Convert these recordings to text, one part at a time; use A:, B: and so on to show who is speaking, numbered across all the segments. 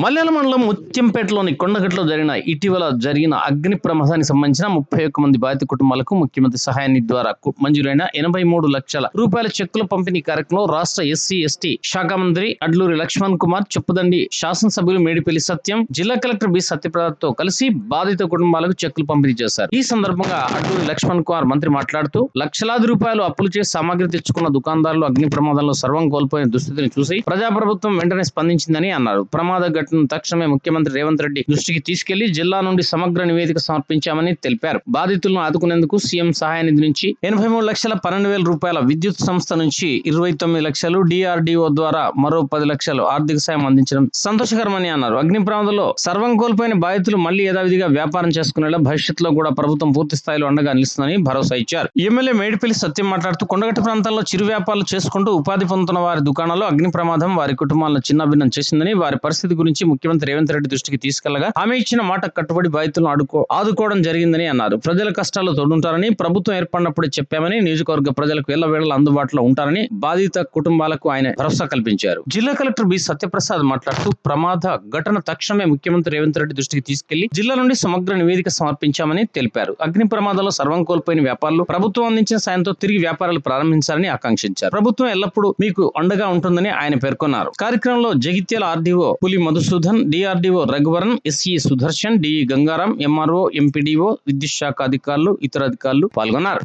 A: మల్లెల మండలం ముత్యంపేటలోని కొండగట్లో జరిగిన ఇటీవల జరిగిన అగ్ని ప్రమాదానికి సంబంధించిన ముప్పై ఒక్క మంది బాధిత కుటుంబాలకు ముఖ్యమంత్రి సహాయాన్ని ద్వారా కు- మంజూరైన ఎనభై మూడు లక్షల రూపాయల చెక్కుల పంపిణీ కార్యక్రమంలో రాష్ట్ర ఎస్సీ ఎస్టీ శాఖ మంత్రి అడ్లూరి లక్ష్మణ్ కుమార్ చెప్పుదండి శాసనసభ్యులు మేడిపల్లి సత్యం జిల్లా కలెక్టర్ బి సత్యప్రదతో తో కలిసి బాధిత కుటుంబాలకు చెక్కులు పంపిణీ చేశారు. ఈ సందర్భంగా అడ్లూరి లక్ష్మణ్ కుమార్ మంత్రి మాట్లాడుతూ లక్షలాది రూపాయలు అప్పులు చేసి సామాగ్రి తెచ్చుకున్న దుకాణదారులు అగ్ని ప్రమాదంలో సర్వం కోల్పోయిన దుస్థితిని చూసి ప్రజాప్రభుత్వం వెంటనే స్పందించిందని అన్నారు. ప్రమాద ఘటన తక్షణమే ముఖ్యమంత్రి రేవంత్ రెడ్డి దృష్టికి తీసుకెళ్ళి జిల్లా నుండి సమగ్ర నివేదిక సమర్పించామని తెలిపారు. బాధితులను ఆదుకునేందుకు సీఎం సహాయ నిధి నుంచి ఎనభై మూడు లక్షల పన్నెండు వేల రూపాయల విద్యుత్ సంస్థ నుంచి ఇరవై తొమ్మిది లక్షలు డిఆర్డిఓ ద్వారా మరో పది లక్షలు ఆర్థిక సాయం అందించడం సంతోషకరమని అన్నారు. అగ్ని ప్రమాదంలో సర్వం కోల్పోయిన బాధితులు మళ్ళీ యథావిధిగా వ్యాపారం చేసుకునేలా భవిష్యత్తులో కూడా ప్రభుత్వం పూర్తి స్థాయిలో అండగా నిలుస్తుందని భరోసా ఇచ్చారు. ఎమ్మెల్యే మేడిపల్లి సత్యం మాట్లాడుతూ కొండగట్టు ప్రాంతాల్లో చిరు వ్యాపారాలు చేసుకుంటూ ఉపాధి పొందుతున్న వారి దుకాణాల్లో అగ్ని ప్రమాదం వారి కుటుంబాలను చిన్నభిన్నం చేసిందని వారి పరిస్థితి గురించి ముఖ్యమంత్రి రేవంత్ రెడ్డి దృష్టికి తీసుకెళ్ళగా ఆమె ఇచ్చిన మాట కట్టుబడి బాధితులను ఆడుకో ఆదుకోవడం జరిగిందని అన్నారు. ప్రజల కష్టాలు తోడుంటారని ప్రభుత్వం ఏర్పడినప్పుడు చెప్పామని నియోజకవర్గ ప్రజలకు ఎల్లవేళలా అందుబాటులో ఉంటారని బాధిత కుటుంబాలకు ఆయన భరోసా కల్పించారు. జిల్లా కలెక్టర్ బి. సత్యప్రసాద్ మాట్లాడుతూ ప్రమాద ఘటన తక్షణమే ముఖ్యమంత్రి రేవంత్ రెడ్డి దృష్టికి తీసుకెళ్ళి జిల్లా నుండి సమగ్ర నివేదిక సమర్పించామని తెలిపారు. అగ్ని ప్రమాదంలో సర్వం కోల్పోయిన వ్యాపారులు ప్రభుత్వం అందించిన సాయంతో తిరిగి వ్యాపారాలు ప్రారంభించాలని ఆకాంక్షించారు. ప్రభుత్వం ఎల్లప్పుడూ మీకు అండగా ఉంటుందని ఆయన పేర్కొన్నారు. కార్యక్రమంలో Jagtial RDO Puli Madhu Madhusudan DRDO Raghuvaran SE Sudarshan DE Gangaram MRO MPDO విద్యుత్ శాఖ అధికారులు ఇతర అధికారులు పాల్గొన్నారు.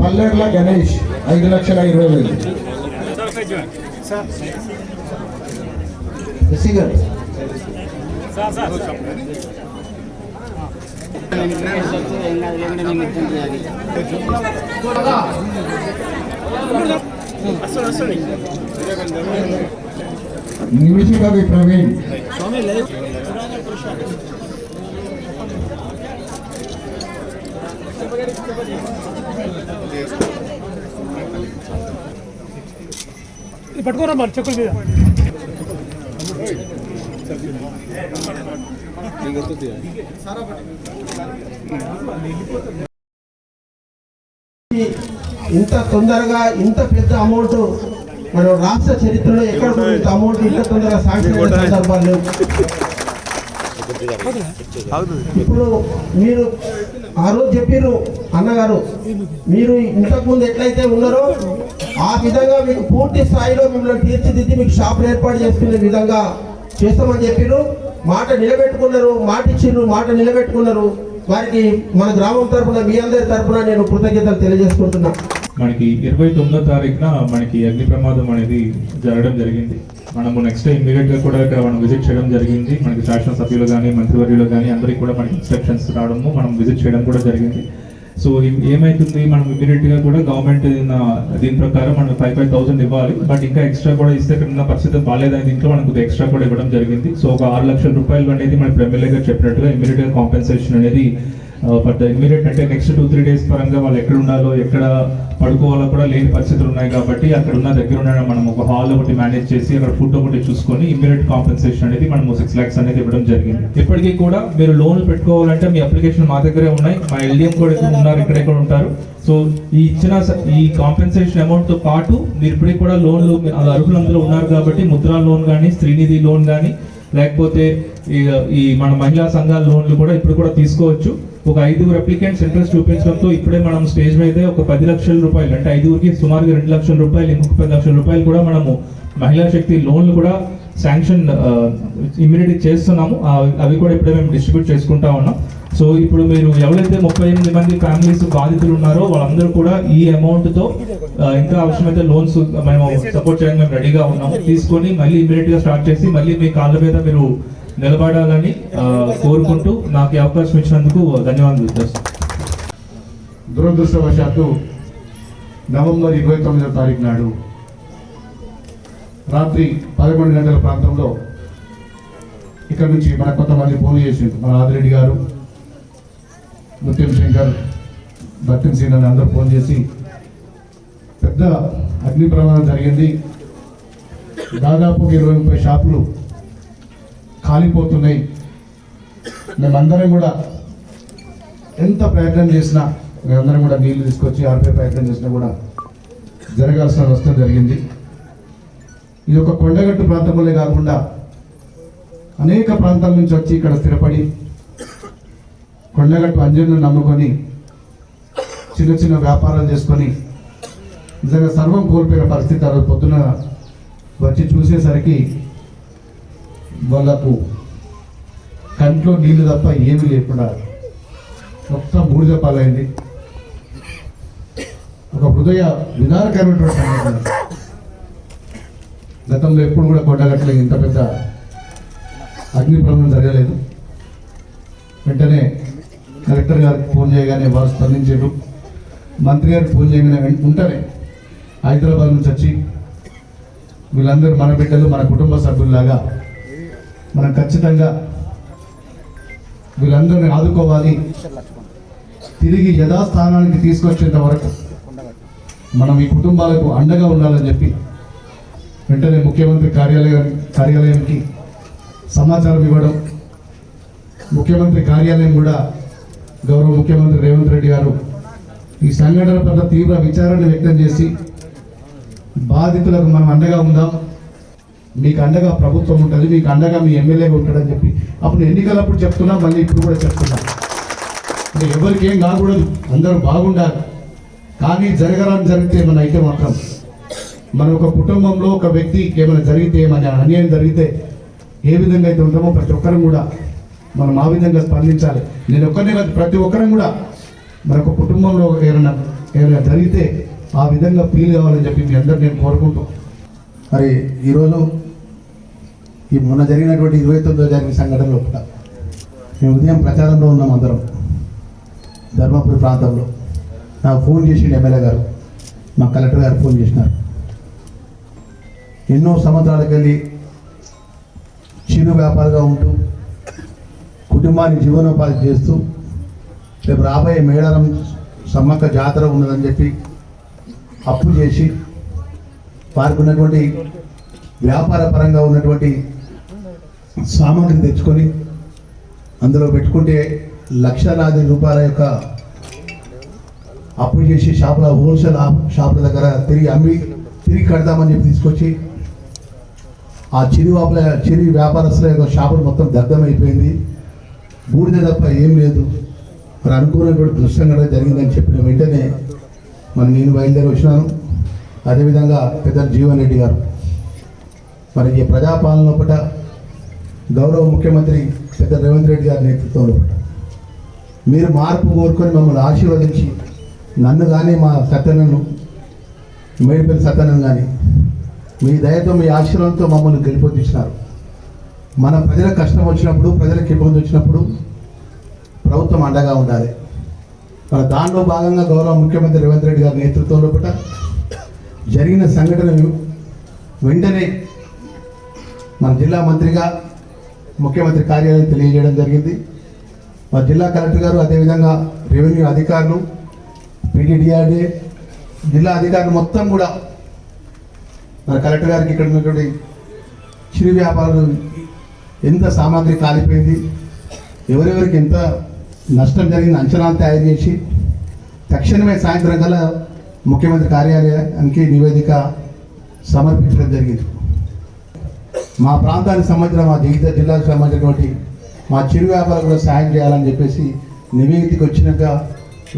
B: పల్లెట్ల గణేష్ ఐదు లక్షల ఇరవై వేలు. ఎస్సీ గారు. నిమిషి కవి ప్రవీణ్
C: ఇది పట్టుకోరా మరి చెక్కుల మీద
B: ఇంత తొందరగా ఇంత పెద్ద అమౌంట్ మన రాష్ట్ర చరిత్రలో ఎక్కడ ఇంత అమౌంట్ ఇంత తొందరగా సాంక్షన్ సందర్భాలు? ఇప్పుడు మీరు ఆ రోజు చెప్పారు అన్నగారు మీరు ఇంతకు ముందు ఎట్లయితే ఉన్నారో ఆ విధంగా మీకు పూర్తి స్థాయిలో మిమ్మల్ని తీర్చిదిద్ది మీకు షాపులు ఏర్పాటు చేసుకునే విధంగా చేస్తామని చెప్పారు మాట నిలబెట్టుకున్నారు మాట ఇచ్చిండ్రు మాట నిలబెట్టుకున్నారు. వారికి మన గ్రామం తరపున మీ అందరి తరపున నేను కృతజ్ఞతలు తెలియజేసుకుంటున్నా.
D: మనకి ఇరవై తొమ్మిదో తారీఖున మనకి అగ్ని ప్రమాదం అనేది జరగడం జరిగింది. మనము నెక్స్ట్ ఇమ్మీడియట్గా కూడా ఇక్కడ మనం విజిట్ చేయడం జరిగింది. మనకి శాసనసభ్యులు కానీ మంత్రివర్యులు కానీ అందరికీ కూడా మనకి ఇన్స్ట్రక్షన్స్ రావడము మనం విజిట్ చేయడం కూడా జరిగింది. సో ఏమైతుంది? మనం ఇమీడియట్గా కూడా గవర్నమెంట్ దీని ప్రకారం మనం ఫైవ్ ఫైవ్ థౌసండ్ ఇవ్వాలి. బట్ ఇంకా ఎక్స్ట్రా కూడా ఇస్తే ఇక్కడ పరిస్థితి బాగాలేదని దీంట్లో మనకు ఎక్స్ట్రా కూడా ఇవ్వడం జరిగింది. సో ఒక ఆరు లక్షల రూపాయలు అనేది మన ఎమ్మెల్యే గారు చెప్పినట్టుగా ఇమీడియట్గా కాంపెన్సేషన్ అనేది Uh, బట్ ఇమీడియట్ అంటే నెక్స్ట్ టూ త్రీ డేస్ పరంగా వాళ్ళు ఎక్కడ ఉండాలో ఎక్కడ పడుకోవాలో కూడా లేని పరిస్థితులు ఉన్నాయి కాబట్టి అక్కడ ఉన్న దగ్గర ఉన్న మనం ఒక హాల్ ఒకటి మేనేజ్ చేసి అక్కడ ఫుడ్ ఒకటి చూసుకొని ఇమీడియట్ కాంపెన్సేషన్ అనేది మనం సిక్స్ ల్యాక్స్ అనేది ఇవ్వడం జరిగింది. ఇప్పటికీ కూడా మీరు లోన్లు పెట్టుకోవాలంటే మీ అప్లికేషన్ మా దగ్గరే ఉన్నాయి. మా ఎల్డిఎం కూడా ఇక్కడ ఉన్నారు ఇక్కడ ఇక్కడ ఉంటారు. సో ఈ ఇచ్చిన స- ఈ కాంపెన్సేషన్ అమౌంట్తో పాటు మీరు ఇప్పటికి కూడా లోన్లు అర్హులు అందులో ఉన్నారు కాబట్టి ముద్రా లోన్ కానీ శ్రీనిధి లోన్ కానీ లేకపోతే ఈ ఈ మన మహిళా సంఘాల లోన్లు కూడా ఇప్పుడు కూడా తీసుకోవచ్చు. ఒక ఐదుగురు అప్లికెంట్స్ ఇంట్రెస్ట్ చూపించడంతో ఇప్పుడే మనం స్టేజ్ మీద ఒక పది లక్షల రూపాయలు అంటే ఐదుగురికి సుమారుగా రెండు లక్షల రూపాయలు ఇంకొక పది లక్షల రూపాయలు కూడా మనము మహిళా శక్తి లోన్లు కూడా శాంక్షన్ ఇమీడియట్ చేస్తున్నాము. అవి కూడా ఇప్పుడే మేము డిస్ట్రిబ్యూట్ చేసుకుంటా ఉన్నాం. సో ఇప్పుడు మీరు ఎవరైతే ముప్పై ఎనిమిది మంది ఫ్యామిలీస్ బాధితులు ఉన్నారో వాళ్ళందరూ కూడా ఈ అమౌంట్తో ఇంకా అవసరమైతే లోన్స్ మేము సపోర్ట్ చేయడానికి మేము రెడీగా ఉన్నాము. తీసుకొని మళ్ళీ ఇమీడియట్గా స్టార్ట్ చేసి మళ్ళీ మీ కాళ్ళ మీద మీరు నిలబడాలని కోరుకుంటూ నాకు అవకాశం ఇచ్చినందుకు ధన్యవాదాలు సార్
E: దురదృష్టవశాత్తు నవంబర్ ఇరవై తొమ్మిదవ తారీఖు నాడు రాత్రి పదకొండు గంటల ప్రాంతంలో ఇక్కడ నుంచి మన కొంతమంది ఫోన్ చేసింది మన ఆదిరెడ్డి గారు ముత్యం శంకర్ భక్తిం సింగ్ అని అందరూ ఫోన్ చేసి పెద్ద అగ్ని ప్రమాదం జరిగింది. దాదాపు ఇరవై ముప్పై షాపులు కాలిపోతున్నాయి. మేమందరం కూడా ఎంత ప్రయత్నం చేసినా మేమందరం కూడా నీళ్ళు తీసుకొచ్చి ఆర్పే ప్రయత్నం చేసినా కూడా జరగాల్సిన నష్టం జరిగింది. ఇది ఒక కొండగట్టు ప్రాంతంలోనే కాకుండా అనేక ప్రాంతాల నుంచి వచ్చి ఇక్కడ స్థిరపడి కొండగట్టు అంజన్ను నమ్ముకొని చిన్న చిన్న వ్యాపారాలు చేసుకొని నిజంగా సర్వం కోల్పోయిన పరిస్థితి ఆ రోజు పొద్దున వచ్చి చూసేసరికి వాళ్ళకు కంట్లో నీళ్ళు తప్ప ఏమీ లేకుండా మొత్తం బూడిద పాలైంది. ఒక హృదయ విధానకరమైనటువంటి సంఘటన. గతంలో ఎప్పుడు కూడా కొండగట్లో ఇంత పెద్ద అగ్ని ప్రమాదం జరగలేదు. వెంటనే కలెక్టర్ గారికి ఫోన్ చేయగానే వారు స్పందించారు. మంత్రి గారికి ఫోన్ చేయగానే ఉంటేనే వెంటనే హైదరాబాద్ నుంచి వచ్చి వీళ్ళందరూ మన బిడ్డలు మన కుటుంబ సభ్యుల్లాగా మనం ఖచ్చితంగా వీళ్ళందరినీ ఆదుకోవాలి. తిరిగి యథాస్థానానికి తీసుకొచ్చేంత వరకు మనం ఈ కుటుంబాలకు అండగా ఉండాలని చెప్పి వెంటనే ముఖ్యమంత్రి కార్యాలయం కార్యాలయంకి సమాచారం ఇవ్వడం ముఖ్యమంత్రి కార్యాలయం కూడా గౌరవ ముఖ్యమంత్రి రేవంత్ రెడ్డి గారు ఈ సంఘటన పట్ల తీవ్ర విచారాన్ని వ్యక్తం చేసి బాధితులకు మనం అండగా ఉందాం. మీకు అండగా ప్రభుత్వం ఉంటుంది మీకు అండగా మీ ఎమ్మెల్యే ఉంటాడని చెప్పి. అప్పుడు ఎన్నికలప్పుడు చెప్తున్నా మళ్ళీ ఇప్పుడు కూడా చెప్తున్నా. ఎవరికి ఏం కాకూడదు అందరూ బాగుండాలి. కానీ జరగరాని జరిగితే ఏమైనా అయితే మాత్రం మన ఒక కుటుంబంలో ఒక వ్యక్తికి ఏమైనా జరిగితే ఏమైనా అన్యాయం జరిగితే ఏ విధంగా అయితే ఉంటామో ప్రతి ఒక్కరం కూడా మనం ఆ విధంగా స్పందించాలి. నేను ఒక్కరినే కాదు ప్రతి ఒక్కరం కూడా మనకు కుటుంబంలో ఏమైనా ఏమైనా జరిగితే ఆ విధంగా ఫీల్ కావాలని చెప్పి మీ అందరు నేను కోరుకుంటాం
F: మరి ఈరోజు ఈ మొన్న జరిగినటువంటి ఇరవై తొమ్మిదో జరిగిన సంఘటనలో ఒకట మేము ఉదయం ప్రచారంలో ఉన్నాం అందరం ధర్మపురి ప్రాంతంలో. నాకు ఫోన్ చేసిండు ఎమ్మెల్యే గారు. మా కలెక్టర్ గారు ఫోన్ చేసినారు. ఎన్నో సంవత్సరాలకు వెళ్ళి చిరు వ్యాపారిగా ఉంటూ కుటుంబాన్ని జీవనోపాధి చేస్తూ రేపు రాబోయే మేడారం సమ్మక్క జాతర ఉన్నదని చెప్పి అప్పు చేసి వారికి ఉన్నటువంటి వ్యాపార పరంగా ఉన్నటువంటి సామాగ్రి తెచ్చుకొని అందులో పెట్టుకుంటే లక్షలాది రూపాయల యొక్క అప్పు చేసి షాపుల హోల్సేల్ షాపుల దగ్గర తిరిగి అమ్మి తిరిగి కడతామని చెప్పి తీసుకొచ్చి ఆ చిరు వ్యాపార చిరు వ్యాపారస్తుల యొక్క షాపులు మొత్తం దగ్ధమైపోయింది. బూడిద తప్ప ఏం లేదు. మరి అనుకున్నటువంటి దుస్సంఘటన జరిగిందని చెప్పిన వెంటనే మరి నేను బయలుదేరి వచ్చినాను. అదేవిధంగా పెద్ద జీవన్ రెడ్డి గారు. మరి ఈ ప్రజాపాలన లోపల గౌరవ ముఖ్యమంత్రి పెద్ద రేవంత్ రెడ్డి గారి నేతృత్వంలో మీరు మార్పు కోరుకొని మమ్మల్ని ఆశీర్వదించి నన్ను కానీ మా సత్యనను మేడిపల్లి సత్యనను కానీ మీ దయతో మీ ఆశీర్వాదంతో మమ్మల్ని గెలిపొందించినారు. మన ప్రజలకు కష్టం వచ్చినప్పుడు ప్రజలకు ఇబ్బంది వచ్చినప్పుడు ప్రభుత్వం అండగా ఉండాలి. మన దానిలో భాగంగా గౌరవ ముఖ్యమంత్రి రేవంత్ రెడ్డి గారి నేతృత్వంలో పట జరిగిన సంఘటనలు వెంటనే మన జిల్లా మంత్రిగా ముఖ్యమంత్రి కార్యాలయం తెలియజేయడం జరిగింది. మా జిల్లా కలెక్టర్ గారు అదేవిధంగా రెవెన్యూ అధికారులు పీటీడీఆర్డీ జిల్లా అధికారులు మొత్తం కూడా మన కలెక్టర్ గారికి ఇక్కడ ఉన్నటువంటి చిరు వ్యాపారులు ఎంత సామాగ్రి కాలిపోయింది ఎవరెవరికి ఎంత నష్టం జరిగింది అంచనాలు తయారు చేసి తక్షణమే సాయంత్రం కల్లా ముఖ్యమంత్రి కార్యాలయానికి నివేదిక సమర్పించడం జరిగింది. మా ప్రాంతానికి సంబంధించిన మా జీవిత జిల్లాకు సంబంధించినటువంటి మా చిరు వ్యాపారులకు కూడా సాయం చేయాలని చెప్పేసి నివేదిక వచ్చినాక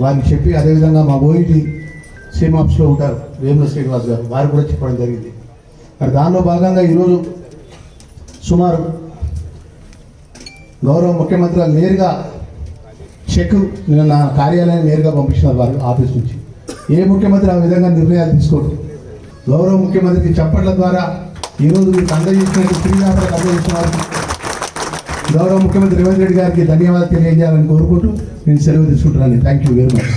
F: వారికి చెప్పి అదేవిధంగా మా బోయిటి సీమ్ ఆఫీస్లో ఉంటారు వేముల శ్రీనివాస్ గారు వారు కూడా చెప్పడం జరిగింది. మరి దానిలో భాగంగా ఈరోజు సుమారు గౌరవ ముఖ్యమంత్రి నేరుగా చెక్ నిన్న నా కార్యాలయం నేరుగా పంపించినారు వారు ఆఫీస్ నుంచి. ఏ ముఖ్యమంత్రి ఆ విధంగా నిర్ణయాలు తీసుకోరు? గౌరవ ముఖ్యమంత్రికి చప్పట్ల ద్వారా ఈరోజు మీకు అందజేసినట్టు స్త్రీ అందజేస్తున్నారు గౌరవ ముఖ్యమంత్రి రేవంత్ రెడ్డి గారికి ధన్యవాదాలు తెలియజేయాలని కోరుకుంటూ నేను సెలవు తీసుకుంటున్నాను. Thank you very much